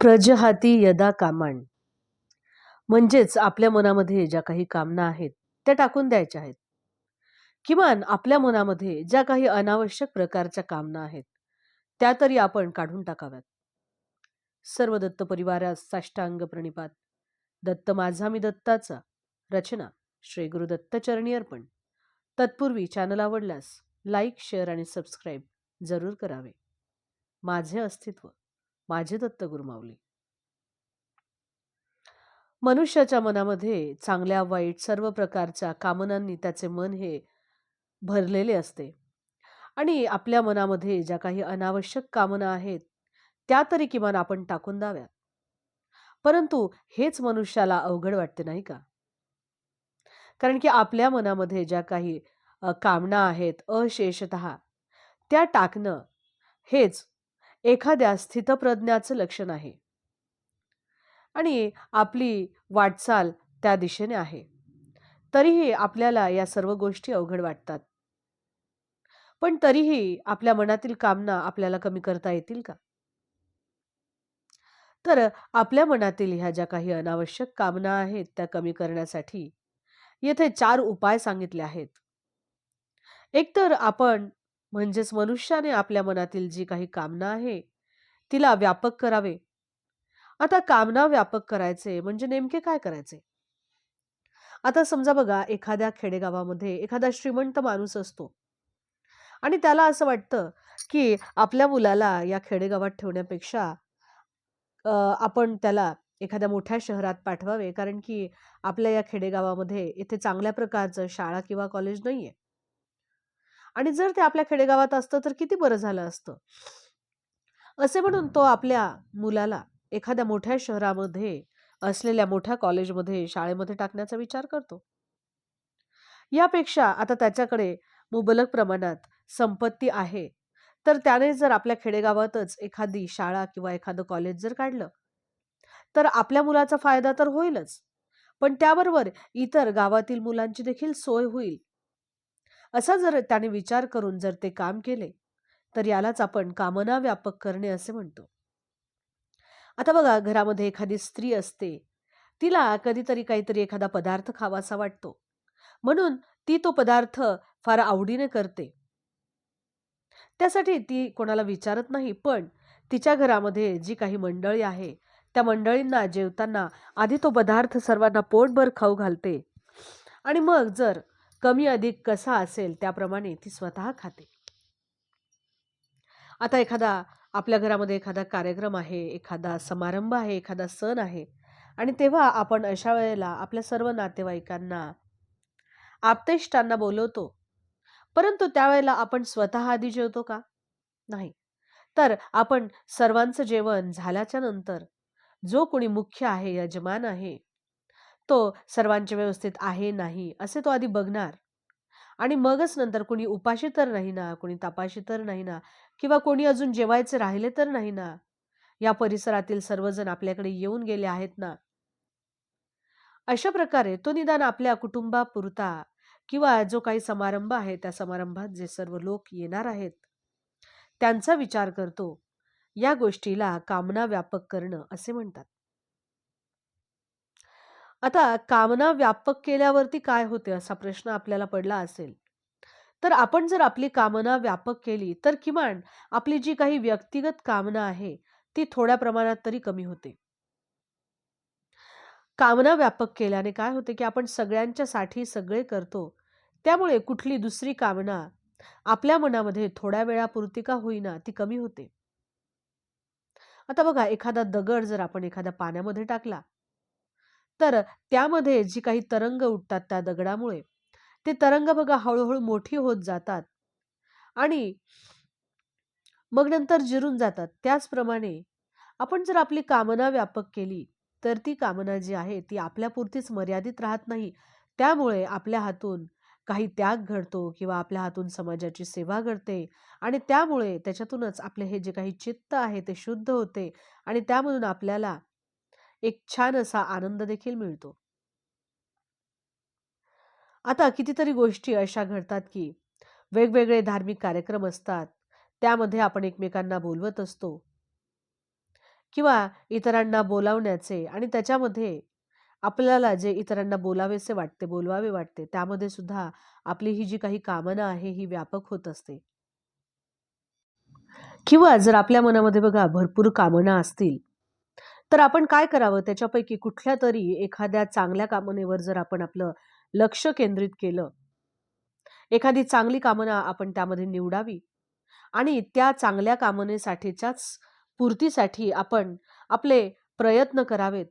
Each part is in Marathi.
प्रजहाती यदा कामाण. म्हणजेच आपल्या मनामध्ये ज्या काही कामना आहेत त्या टाकून द्यायच्या आहेत. किमान आपल्या मनामध्ये ज्या काही अनावश्यक प्रकारच्या कामना आहेत त्या तरी आपण काढून टाकाव्यात. सर्व दत्त परिवारास साष्टांग प्रणिपात. दत्त माझा मी दत्ताचा. रचना श्री गुरु दत्तचरणी अर्पण. तत्पूर्वी चॅनल आवडल्यास लाईक शेअर आणि सबस्क्राईब जरूर करावे. माझे अस्तित्व. माझे दत्त गुरुमावली. मनुष्याच्या मनामध्ये चांगल्या वाईट सर्व प्रकारच्या कामनांनी त्याचे मन हे भरलेले असते. आणि आपल्या मनामध्ये ज्या काही अनावश्यक कामना आहेत त्या तरी किमान आपण टाकून द्याव्यात. परंतु हेच मनुष्याला अवघड वाटते नाही का? कारण की आपल्या मनामध्ये ज्या काही कामना आहेत अशेषत त्या टाकणं हेच एखाद्या स्थितप्रज्ञाचं लक्षण आहे. आणि आपली वाटचाल त्या दिशेने आहे. तरीही आपल्याला या सर्व गोष्टी अवघड वाटतात. पण तरीही आपल्या मनातील कामना आपल्याला कमी करता येतील का? तर आपल्या मनातील ह्या ज्या काही अनावश्यक कामना आहेत त्या कमी करण्यासाठी येथे चार उपाय सांगितले आहेत. एकतर आपण म्हणजेच मनुष्याने आपल्या मनातील जी काही कामना आहे तिला व्यापक करावे. आता कामना व्यापक करायचे म्हणजे नेमके काय करायचे? आता समजा बघा एखाद्या खेडेगावामध्ये एखादा श्रीमंत माणूस असतो. आणि त्याला असं वाटतं की आपल्या मुलाला या खेडेगावात ठेवण्यापेक्षा आपण त्याला एखाद्या मोठ्या शहरात पाठवावे कारण की आपल्या या खेडेगावामध्ये इथे चांगल्या प्रकारचं शाळा किंवा कॉलेज नाहीये. आणि जर ते आपल्या खेडेगावात असतं तर किती बरं झालं असतं. असे म्हणून तो आपल्या मुलाला एखाद्या मोठ्या शहरामध्ये असलेल्या मोठ्या कॉलेजमध्ये शाळेमध्ये टाकण्याचा विचार करतो. यापेक्षा आता त्याच्याकडे मुबलक प्रमाणात संपत्ती आहे तर त्याने जर आपल्या खेडेगावातच एखादी शाळा किंवा एखादं कॉलेज जर काढलं तर आपल्या मुलाचा फायदा तर होईलच. पण त्याबरोबर इतर गावातील मुलांची देखील सोय होईल. असा जर त्याने विचार करून जर ते काम केले तर यालाच आपण कामना व्यापक करणे असे म्हणतो. आता बघा घरामध्ये एखादी स्त्री असते तिला कधीतरी काहीतरी एखादा पदार्थ खावासा वाटतो. म्हणून ती तो पदार्थ फार आवडीने करते. त्यासाठी ती कोणाला विचारत नाही पण तिच्या घरामध्ये जी काही मंडळी आहे त्या मंडळींना जेवताना आधी तो पदार्थ सर्वांना पोटभर खाऊ घालते. आणि मग जर कमी अधिक कसा असेल त्याप्रमाणे ती स्वतः खाते. आता एखादा आपल्या घरामध्ये एखादा कार्यक्रम आहे एखादा समारंभ आहे एखादा सण आहे आणि तेव्हा आपण अशा वेळेला आपल्या सर्व नातेवाईकांना आप्तेष्टांना बोलवतो. परंतु त्यावेळेला आपण स्वतः आधी जेवतो का? नाही. तर आपण सर्वांचं जेवण झाल्याच्यानंतर जो कोणी मुख्य आहे यजमान आहे तो सर्वांच्या व्यवस्थित आहे नाही असे तो आधी बघणार. आणि मगच नंतर कोणी उपाशी तर नाही ना कोणी तपाशी तर नाही ना किंवा कोणी अजून जेवायचे राहिले तर नाही ना या परिसरातील सर्वजण आपल्याकडे येऊन गेले आहेत ना. अशा प्रकारे तो निदान आपल्या कुटुंबापुरता किंवा जो काही समारंभ आहे त्या समारंभात जे सर्व लोक येणार आहेत त्यांचा विचार करतो. या गोष्टीला कामना व्यापक करणं असे म्हणतात. आता कामना व्यापक केल्यावरती काय होते असा प्रश्न आपल्याला पडला असेल. तर आपण जर आपली कामना व्यापक केली तर किमान आपली जी काही व्यक्तिगत कामना आहे ती थोड्या प्रमाणात तरी कमी होते. कामना व्यापक केल्याने काय होते की आपण सगळ्यांच्यासाठी सगळे करतो त्यामुळे कुठली दुसरी कामना आपल्या मनामध्ये थोड्या वेळापुरती का होईना ती कमी होते. आता बघा एखादा दगड जर आपण एखाद्या पाण्यामध्ये टाकला तर त्यामध्ये जी काही तरंग उठतात त्या दगडामुळे. ते तरंग बघा हळूहळू मोठी होत जातात. आणि मग नंतर जिरून जातात. त्याचप्रमाणे आपण जर आपली कामना व्यापक केली तर ती कामना जी आहे ती आपल्यापुरतीच मर्यादित राहत नाही. त्यामुळे आपल्या हातून काही त्याग घडतो किंवा आपल्या हातून समाजाची सेवा घडते आणि त्यामुळे त्याच्यातूनच आपले हे जे काही चित्त आहे ते शुद्ध होते आणि त्यामधून आपल्याला एक छान असा आनंद देखील मिळतो आता कितीतरी गोष्टी अशा घडतात की वेगवेगळे धार्मिक कार्यक्रम असतात त्यामध्ये आपण एकमेकांना बोलवत असतो किंवा इतरांना बोलावण्याचे आणि त्याच्यामध्ये आपल्याला जे इतरांना बोलावेसे वाटते, बोलवावे वाटते, त्यामध्ये सुद्धा आपली ही जी काही कामना आहे, ही व्यापक होत असते. किंवा जर आपल्या मनामध्ये बघा भरपूर कामना असतील, तर आपण काय करावं त्याच्यापैकी कुठल्या तरी एखाद्या चांगल्या कामनेवर जर आपण आपलं लक्ष केंद्रित केलं, एखादी चांगली कामना आपण त्यामध्ये निवडावी आणि त्या चांगल्या कामनेसाठीच्याच पूर्तीसाठी आपण आपले प्रयत्न करावेत.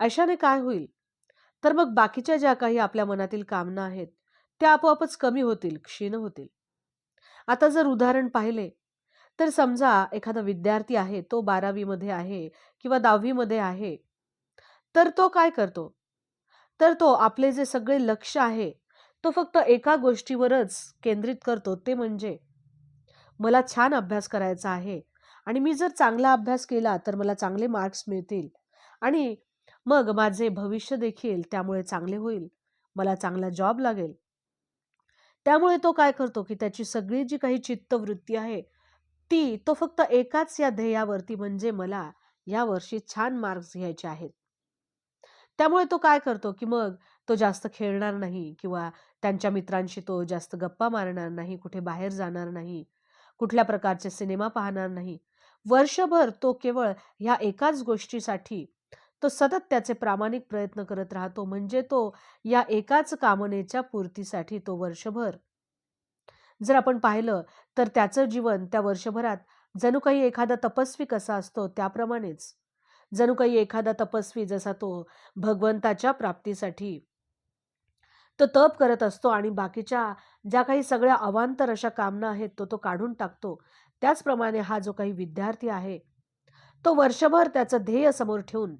अशाने काय होईल, तर मग बाकीच्या ज्या काही आपल्या मनातील कामना आहेत, त्या आपोआपच कमी होतील, क्षीण होतील. आता जर उदाहरण पाहिले, तर समजा एखादा विद्यार्थी आहे, तो बारावीमध्ये आहे किंवा दहावीमध्ये आहे. तर तो काय करतो? तर तो आपले जे सगळे लक्ष आहे, तो फक्त एका गोष्टीवरच केंद्रित करतो, ते म्हणजे मला छान अभ्यास करायचा आहे आणि मी जर चांगला अभ्यास केला, तर मला चांगले मार्क्स मिळतील आणि मग माझे भविष्य देखील त्यामुळे चांगले होईल. मला चांगला जॉब लागेल. त्यामुळे तो काय करतो, की त्याची सगळी जी काही चित्तवृत्ती आहे, ती तो फक्त एकाच या ध्येयावरती म्हणजे मला यावर्षी छान मार्क्स घ्यायचे आहेत. त्यामुळे तो काय करतो, की मग तो जास्त खेळणार नाही किंवा त्यांच्या मित्रांशी तो जास्त गप्पा मारणार नाही, कुठे बाहेर जाणार नाही, कुठल्या प्रकारचे सिनेमा पाहणार नाही. वर्षभर तो केवळ ह्या एकाच गोष्टीसाठी तो सतत त्याचे प्रामाणिक प्रयत्न करत राहतो. म्हणजे तो या एकाच कामनेच्या पूर्तीसाठी तो वर्षभर जर आपण पाहिलं, तर त्याचं जीवन त्या वर्षभरात जणू काही एखादा तपस्वी कसा असतो त्याप्रमाणेच, जणू काही एखादा तपस्वी जसा तो भगवंताच्या प्राप्तीसाठी तो तप करत असतो आणि बाकीच्या ज्या काही सगळ्या अवांतर अशा कामना आहेत, तो तो काढून टाकतो. त्याचप्रमाणे हा जो काही विद्यार्थी आहे, तो वर्षभर त्याचं ध्येय समोर ठेवून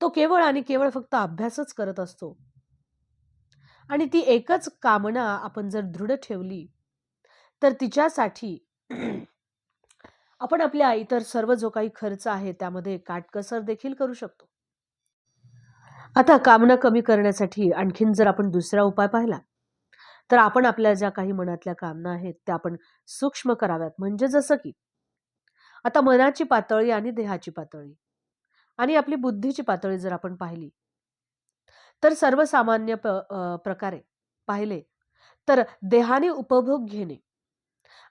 तो केवळ आणि केवळ फक्त अभ्यासच करत असतो. आणि ती एकच कामना आपण जर दृढ ठेवली, तर तिच्यासाठी आपण आपल्या इतर सर्व जो काही खर्च आहे, त्यामध्ये काटकसर देखील करू शकतो. आता कामना कमी करण्यासाठी आणखीन जर आपण दुसरा उपाय पाहिला, तर आपण आपल्या ज्या काही मनातल्या कामना आहेत, त्या आपण सूक्ष्म कराव्यात. म्हणजे जसं की आता मनाची पातळी आणि देहाची पातळी आणि आपली बुद्धीची पातळी जर आपण पाहिली, तर सर्वसामान्य प प्रकारे पाहिले, तर देहाने उपभोग घेणे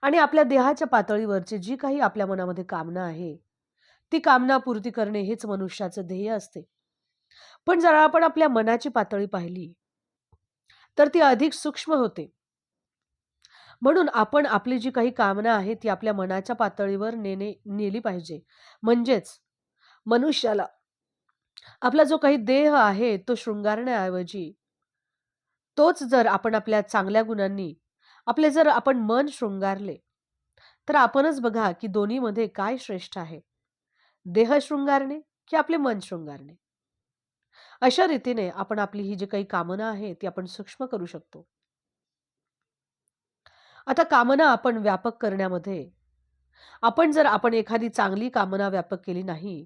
आणि आपल्या देहाच्या पातळीवरची जी काही आपल्या मनामध्ये कामना आहे, ती कामना पूर्ती करणे हेच मनुष्याचं ध्येय असते. पण जर आपण आपल्या मनाची पातळी पाहिली, तर ती अधिक सूक्ष्म होते. म्हणून आपण आपली जी काही कामना आहे, ती आपल्या मनाच्या पातळीवर नेणे नेली पाहिजे. म्हणजेच मनुष्याला आपला जो काही देह आहे, तो शृंगारण्याऐवजी तोच जर आपण आपल्या चांगल्या गुणांनी आपले जर आपण मन शृंगारले, तर आपणच बघा, की दोन्हीमध्ये काय श्रेष्ठ आहे? देह शृंगारणे की आपले मन शृंगारणे? अशा रीतीने आपण आपली ही जी काही कामना आहे, ती आपण सूक्ष्म करू शकतो. आता कामना आपण व्यापक करण्यामध्ये आपण जर आपण एखादी चांगली कामना व्यापक केली नाही,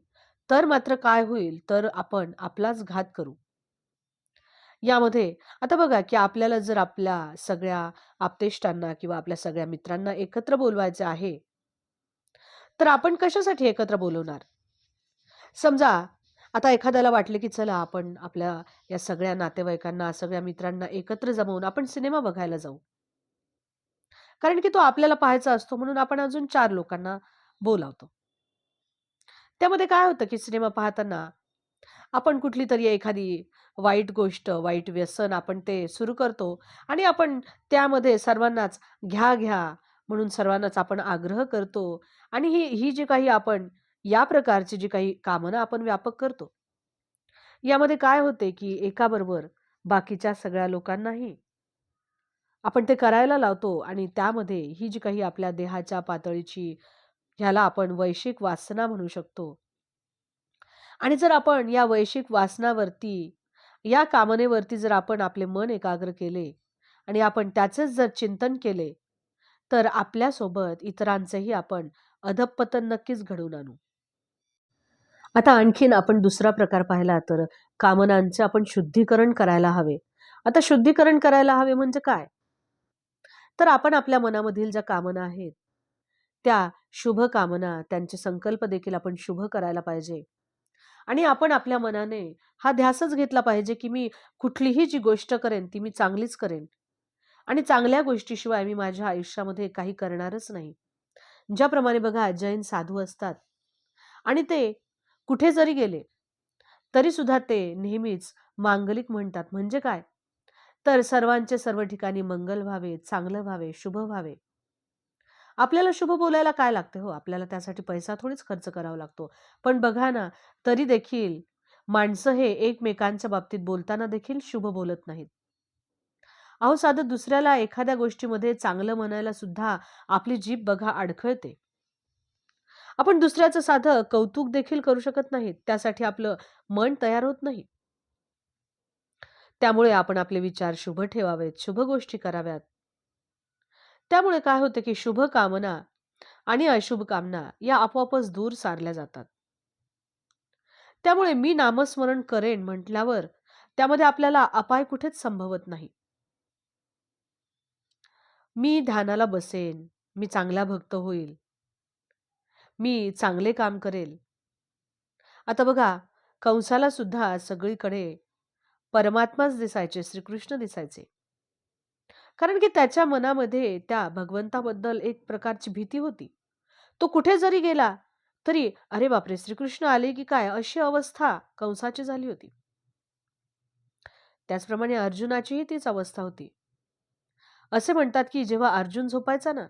तर मात्र काय होईल, तर आपण आपलाच घात करू. यामध्ये आता बघा, की आपल्याला जर आपल्या सगळ्या आप्तेष्टांना किंवा आपल्या सगळ्या मित्रांना एकत्र बोलवायचे आहे, तर आपण कशासाठी एकत्र बोलवणार? समजा आता एखाद्याला वाटले, की चला आपण आपल्या या सगळ्या नातेवाईकांना, सगळ्या मित्रांना एकत्र जमवून आपण सिनेमा बघायला जाऊ. कारण की तो आपल्याला पाहायचा असतो म्हणून आपण अजून चार लोकांना बोलावतो. त्यामध्ये काय होतं, की सिनेमा पाहताना आपण कुठली तरी एखादी वाईट गोष्ट, वाईट व्यसन आपण ते सुरू करतो आणि आपण त्यामध्ये सर्वांनाच घ्या, घ्या म्हणून सर्वांनाच आपण आग्रह करतो आणि ही ही जी काही आपण या प्रकारची जी काही कामना आपण व्यापक करतो. यामध्ये काय होते, की एकाबरोबर बाकीच्या सगळ्या लोकांनाही आपण ते करायला लावतो आणि त्यामध्ये ही जी काही आपल्या देहाच्या पातळीची ह्याला आपण वैश्विक वासना म्हणू शकतो. आणि जर आपण या वैश्विक वासनावरती, या कामनेवरती जर आपण आपले मन एकाग्र केले आणि आपण त्याचेच जर चिंतन केले, तर आपल्यासोबत इतरांचेही आपण अधपतन नक्कीच घडवून आणू. आता आणखीन आपण दुसरा प्रकार पाहिला तर कामनांचे आपण शुद्धीकरण करायला हवे. आता शुद्धीकरण करायला हवे म्हणजे काय? तर आपण आपल्या मनामधील ज्या कामना आहेत, त्या शुभकामना त्यांचे संकल्प देखील आपण शुभ करायला पाहिजे. आणि आपण आपल्या मनाने हा ध्यासच घेतला पाहिजे, की मी कुठलीही जी गोष्ट करेन, ती मी चांगलीच करेन आणि चांगल्या गोष्टीशिवाय मी माझ्या आयुष्यामध्ये काही करणारच नाही. ज्याप्रमाणे बघा जैन साधू असतात आणि ते कुठे जरी गेले, तरी सुद्धा ते नेहमीच मांगलिक म्हणतात. म्हणजे काय? तर सर्वांचे सर्व ठिकाणी मंगल व्हावे, चांगलं व्हावे, शुभ व्हावे. आपल्याला शुभ बोलायला काय लागते हो? आपल्याला त्यासाठी पैसा थोडीच खर्च करावा लागतो. पण बघा ना, तरी देखील माणसं हे एकमेकांच्या बाबतीत बोलताना देखील शुभ बोलत नाहीत. अहो, साधं दुसऱ्याला एखाद्या गोष्टीमध्ये चांगलं म्हणायला सुद्धा आपली जीभ बघा अडखळते. आपण दुसऱ्याचं साधं कौतुक देखील करू शकत नाहीत. त्यासाठी आपलं मन तयार होत नाही. त्यामुळे आपण आपले विचार शुभ ठेवावेत, शुभ गोष्टी कराव्यात. त्यामुळे काय होतं, की शुभ कामना आणि अशुभ कामना या आपोआपच दूर सारल्या जातात. त्यामुळे मी नामस्मरण करेन म्हटल्यावर त्यामध्ये आपल्याला अपाय कुठेच संभवत नाही. मी ध्यानाला बसेन, मी चांगला भक्त होईल. मी चांगले काम करेल. आता बघा कंसाला सुद्धा सगळीकडे परमात्माच दिसायचे, श्रीकृष्ण दिसायचे. कारण की त्याच्या मनामध्ये त्या भगवंताबद्दल एक प्रकारची भीती होती. तो कुठे जरी गेला, तरी "अरे बापरे! श्रीकृष्ण आले की काय?" अशी अवस्था कंसाची झाली होती. त्याचप्रमाणे अर्जुनाचीही तीच अवस्था होती. असे म्हणतात, की जेव्हा अर्जुन झोपायचा ना,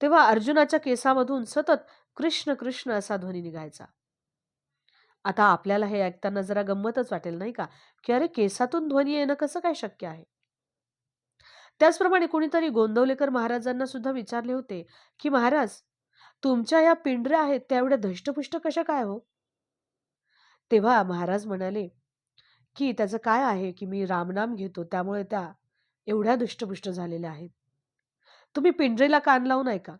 तेव्हा अर्जुनाच्या केसामधून सतत कृष्ण, कृष्ण असा ध्वनी निघायचा. आता आपल्याला हे ऐकताना जरा गंमतच वाटेल नाही का, की अरे केसातून ध्वनी येणं कसं काय शक्य आहे? त्याचप्रमाणे कोणीतरी गोंदवलेकर महाराजांना सुद्धा विचारले होते, की "महाराज, तुमच्या या पिंढऱ्या आहेत त्या एवढ्या धष्टपुष्ट कशा काय हो?" तेव्हा महाराज म्हणाले, की "त्याचं काय आहे, की मी रामनाम घेतो त्यामुळे त्या एवढ्या धष्टपुष्ट झालेल्या आहेत. तुम्ही पिंजरीला कान लावून ऐका."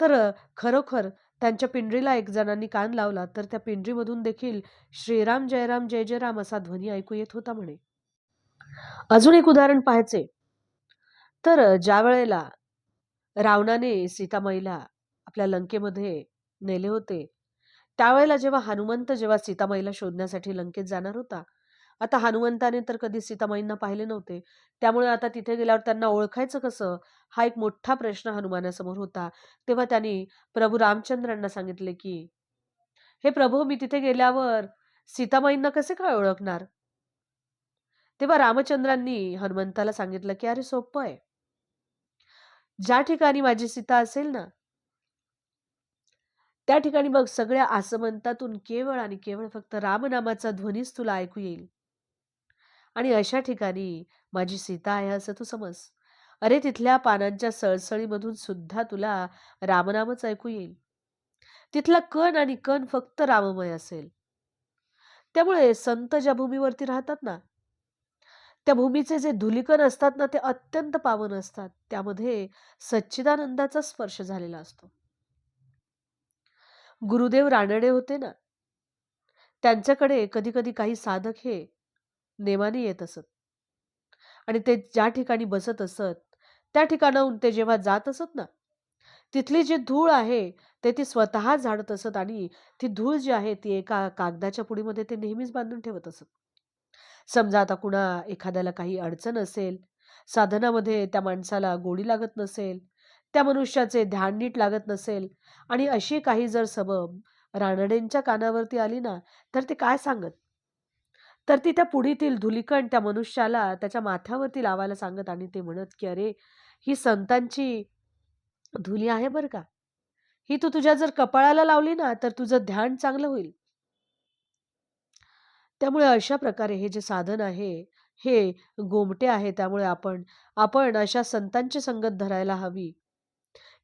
तर खरोखर त्यांच्या पिंजरीला एक जणांनी कान लावला, तर त्या पिंजरीमधून देखील श्रीराम जयराम जय जयराम असा ध्वनी ऐकू येत होता म्हणे. अजून एक उदाहरण पाहायचे, तर ज्या ज्यावेळेला रावणाने सीतामाईला आपल्या लंकेमध्ये नेले होते, त्यावेळेला जेव्हा हनुमंत जेव्हा सीतामाईला शोधण्यासाठी लंकेत जाणार होता, आता हनुमंताने तर कधी सीतामाईंना पाहिले नव्हते. त्यामुळे आता तिथे गेल्यावर त्यांना ओळखायचं कसं? हा एक मोठा प्रश्न हनुमानासमोर होता. तेव्हा त्यांनी प्रभू रामचंद्रांना सांगितले, की "हे प्रभू, मी तिथे गेल्यावर सीतामाईंना कसे काय ओळखणार?" तेव्हा रामचंद्रांनी हनुमंताला सांगितलं, की "अरे सोपं आहे. ज्या ठिकाणी माझी सीता असेल ना, त्या ठिकाणी मग सगळ्या आसमंतातून केवळ आणि केवळ फक्त रामनामाचा ध्वनीच तुला ऐकू येईल. आणि अशा ठिकाणी माझी सीता आहे असं तू समज. अरे तिथल्या पानांच्या सळसळीमधून सुद्धा तुला रामनामच ऐकू येईल. तिथला कण आणि कण फक्त राममय असेल. त्यामुळे संत ज्या भूमीवरती राहतात ना, त्या भूमीचे जे धुलिकण असतात ना, ते अत्यंत पावन असतात. त्यामध्ये सच्चिदानंदाचा स्पर्श झालेला असतो. गुरुदेव रानडे होते ना, त्यांच्याकडे कधी-कधी काही साधक हे नेमाने येत असत. आणि ते ज्या ठिकाणी बसत असत, त्या ठिकाणाहून ते जेव्हा जात असत ना, तिथली जी धूळ आहे, ते ती स्वतः झाडत असत आणि ती धूळ जी आहे, ती एका कागदाच्या पुडीमध्ये ते नेहमीच बांधून ठेवत असत. समजा आता कुणा एखाद्याला काही अडचण असेल, साधनामध्ये त्या माणसाला गोडी लागत नसेल, त्या मनुष्याचे ध्यान नीट लागत नसेल आणि अशी काही जर सबब रानडेंच्या कानावरती आली ना, तर ते काय सांगत? तर ती त्या पुढीतील धुलीकण त्या मनुष्याला त्याच्या माथ्यावरती लावायला सांगत आणि ते म्हणत, की "अरे, ही संतांची धुली आहे बरं का. ही तू तुझ्या जर कपाळाला लावली ना, तर तुझं ध्यान चांगलं होईल." त्यामुळे अशा प्रकारे हे जे साधन आहे, हे गोमटे आहे. त्यामुळे आपण आपण अशा संतांची संगत धरायला हवी,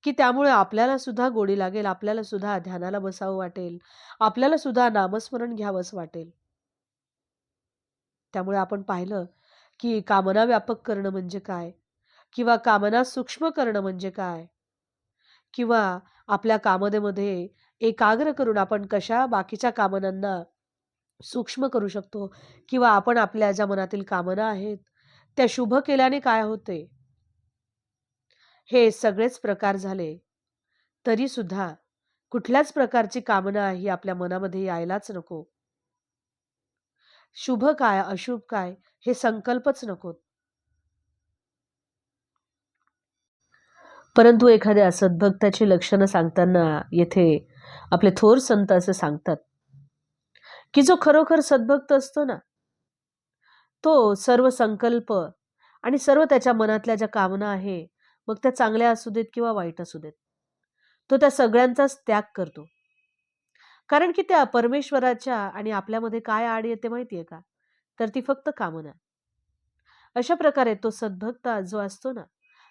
की त्यामुळे आपल्याला सुद्धा गोडी लागेल, आपल्याला सुद्धा ध्यानाला बसावं वाटेल, आपल्याला सुद्धा नामस्मरण घ्यावंसं वाटेल. त्यामुळे आपण पाहिलं, की कामना व्यापक करणं म्हणजे काय? किंवा कामना सूक्ष्म करणं म्हणजे काय? किंवा आपल्या कामनेमध्ये एकाग्र करून आपण कशा बाकीच्या कामनांना सूक्ष्म करू शकतो किंवा आपण आपल्या ज्या मनातील कामना आहेत, त्या शुभ केल्याने काय होते? हे सगळेच प्रकार झाले, तरी सुद्धा कुठल्याच प्रकारची कामना ही आपल्या मनामध्ये यायलाच नको. शुभ काय, अशुभ काय हे संकल्पच नकोत. परंतु एखाद्या सद्भक्ताची लक्षणं सांगताना येथे आपले थोर संत असं सांगतात, की जो खरोखर सद्भक्त असतो ना, तो सर्व संकल्प आणि सर्व त्याच्या मनातल्या ज्या कामना आहे, मग त्या चांगल्या असू देत किंवा वाईट असू देत. तो त्या सगळ्यांचाच त्याग करतो. कारण की त्या परमेश्वराच्या आणि आपल्यामध्ये काय आड येते माहितीये का? तर ती फक्त कामना. अशा प्रकारे तो सद्भक्त जो असतो ना,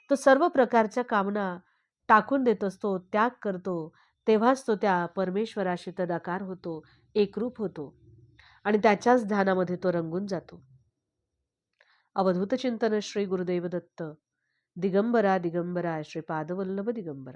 तो सर्व प्रकारच्या कामना टाकून देत असतो, त्याग करतो. तेव्हाच तो त्या परमेश्वराशी तदाकार होतो, एकरूप होतो आणि त्याच्याच ध्यानामध्ये तो रंगून जातो. अवधूत चिंतन श्री गुरुदेव दत्त दिगंबरा दिगंबरा श्री पादवल्लभ दिगंबरा